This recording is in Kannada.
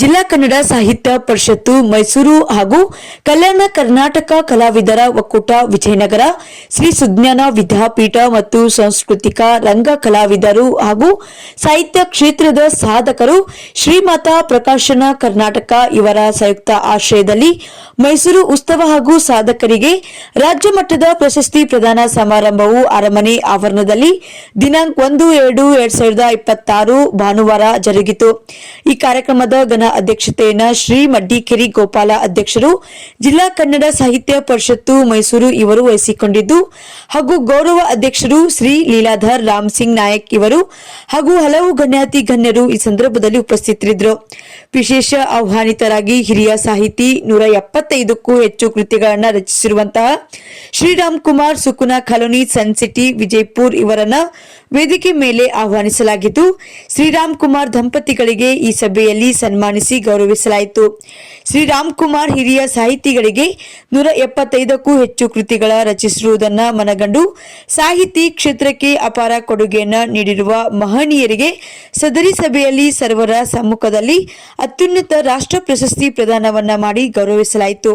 ಜಿಲ್ಲಾ ಕನ್ನಡ ಸಾಹಿತ್ಯ ಪರಿಷತ್ತು ಮೈಸೂರು ಹಾಗೂ ಕಲ್ಯಾಣ ಕರ್ನಾಟಕ ಕಲಾವಿದರ ಒಕ್ಕೂಟ ವಿಜಯನಗರ, ಶ್ರೀ ಸುಜ್ಞಾನ ವಿದ್ಯಾಪೀಠ ಮತ್ತು ಸಾಂಸ್ಕೃತಿಕ ರಂಗ ಕಲಾವಿದರು ಹಾಗೂ ಸಾಹಿತ್ಯ ಕ್ಷೇತ್ರದ ಸಾಧಕರು ಶ್ರೀಮಾತ ಪ್ರಕಾಶನ ಕರ್ನಾಟಕ ಇವರ ಸಂಯುಕ್ತ ಆಶ್ರಯದಲ್ಲಿ ಮೈಸೂರು ಉತ್ಸವ ಹಾಗೂ ಸಾಧಕರಿಗೆ ರಾಜ್ಯ ಮಟ್ಟದ ಪ್ರಶಸ್ತಿ ಪ್ರದಾನ ಸಮಾರಂಭವು ಅರಮನೆ ಆವರಣದಲ್ಲಿ ದಿನಾಂಕ ಒಂದು ಎರಡು ಎರಡ್ ಸಾವಿರದ ಇಪ್ಪತ್ತಾರು ಭಾನುವಾರ ಜರುಗಿತು. ಈ ಕಾರ್ಯಕ್ರಮದ ಅಧ್ಯಕ್ಷತೆಯನ್ನ ಶ್ರೀ ಮಡ್ಡಿಕೆರಿ ಗೋಪಾಲ ಅಧ್ಯಕ್ಷರು, ಜಿಲ್ಲಾ ಕನ್ನಡ ಸಾಹಿತ್ಯ ಪರಿಷತ್ತು ಮೈಸೂರು ಇವರು ವಹಿಸಿಕೊಂಡಿದ್ದು, ಹಾಗೂ ಗೌರವ ಅಧ್ಯಕ್ಷರು ಶ್ರೀ ಲೀಲಾಧರ್ ರಾಮ್ ಸಿಂಗ್ ನಾಯಕ್ ಇವರು, ಹಾಗೂ ಹಲವು ಗಣ್ಯಾತಿ ಗಣ್ಯರು ಈ ಸಂದರ್ಭದಲ್ಲಿ ಉಪಸ್ಥಿತರಿದ್ದರು. ವಿಶೇಷ ಆಹ್ವಾನಿತರಾಗಿ ಹಿರಿಯ ಸಾಹಿತಿ ನೂರ ಎಪ್ಪತ್ತೈದಕ್ಕೂ ಹೆಚ್ಚು ಕೃತಿಗಳನ್ನು ರಚಿಸಿರುವಂತಹ ಶ್ರೀರಾಮ್ ಕುಮಾರ್ ಸುಕುನ ಕಾಲೋನಿ ಸನ್ ಸಿಟಿ, ವಿಜಯಪುರ್ ಇವರನ್ನ ವೇದಿಕೆ ಮೇಲೆ ಆಹ್ವಾನಿಸಲಾಗಿದ್ದು, ಶ್ರೀರಾಮ್ ಕುಮಾರ್ ದಂಪತಿಗಳಿಗೆ ಈ ಸಭೆಯಲ್ಲಿ ಸನ್ಮಾನಿಸಿ ಗೌರವಿಸಲಾಯಿತು. ಶ್ರೀರಾಮ್ ಕುಮಾರ್ ಹಿರಿಯ ಸಾಹಿತಿಗಳಿಗೆ ನೂರ ಎಪ್ಪತ್ತೈದಕ್ಕೂ ಹೆಚ್ಚು ಕೃತಿಗಳ ರಚಿಸಿರುವುದನ್ನು ಮನಗಂಡು ಸಾಹಿತಿ ಕ್ಷೇತ್ರಕ್ಕೆ ಅಪಾರ ಕೊಡುಗೆಯನ್ನ ನೀಡಿರುವ ಮಹನೀಯರಿಗೆ ಸದರಿ ಸಭೆಯಲ್ಲಿ ಸರ್ವರ ಸಮ್ಮುಖದಲ್ಲಿ ಅತ್ಯುನ್ನತ ರಾಷ್ಟ್ರ ಪ್ರಶಸ್ತಿ ಪ್ರದಾನವನ್ನ ಮಾಡಿ ಗೌರವಿಸಲಾಯಿತು.